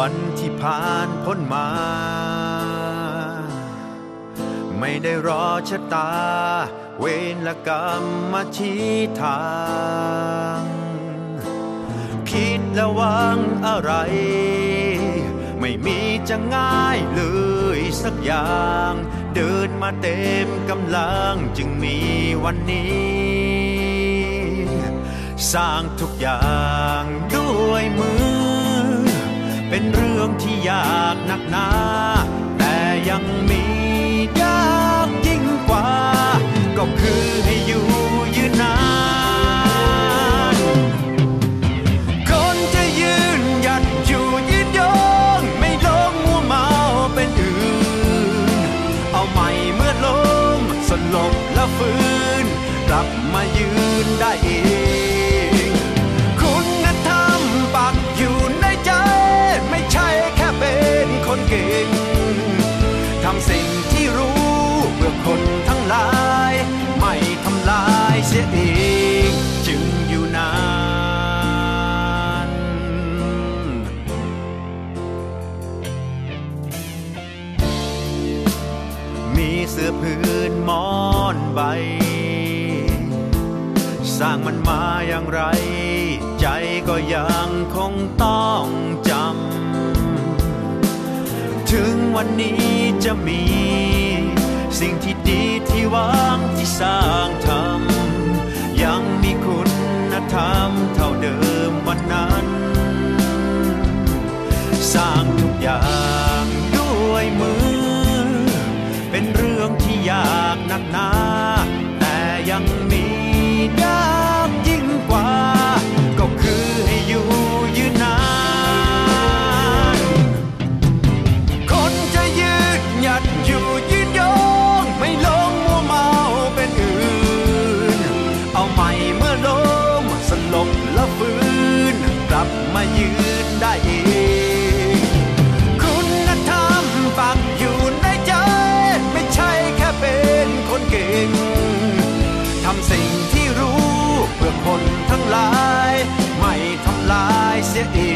วันที่ผ่านพ้นมา ไม่ได้รอชะตา เวรละกรรมมาชี้ทาง คิดและหวังอะไร ไม่มีจะง่ายเลยสักอย่าง เดินมาเต็มกำลังจึงมีวันนี้ สร้างทุกอย่างด้วยมือ เป็นเรื่องที่ยากนักหนาแต่ยังมียากยิ่งกว่า ก็คือให้อยู่ยืนนานคนจะยืนหยัดอยู่ยืนยงไม่ลงมัวเมาเป็นอื่น เอาใหม่เมื่อล้มสลบแล้วฟื้น กลับมายืนได้เอง พื้นมอนใบ สร้างมันมาอย่างไร ใจก็ยังคงต้องจำ ถึงวันนี้จะมี สิ่งที่ดีที่หวังที่สร้างทำ ยากาย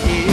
sair.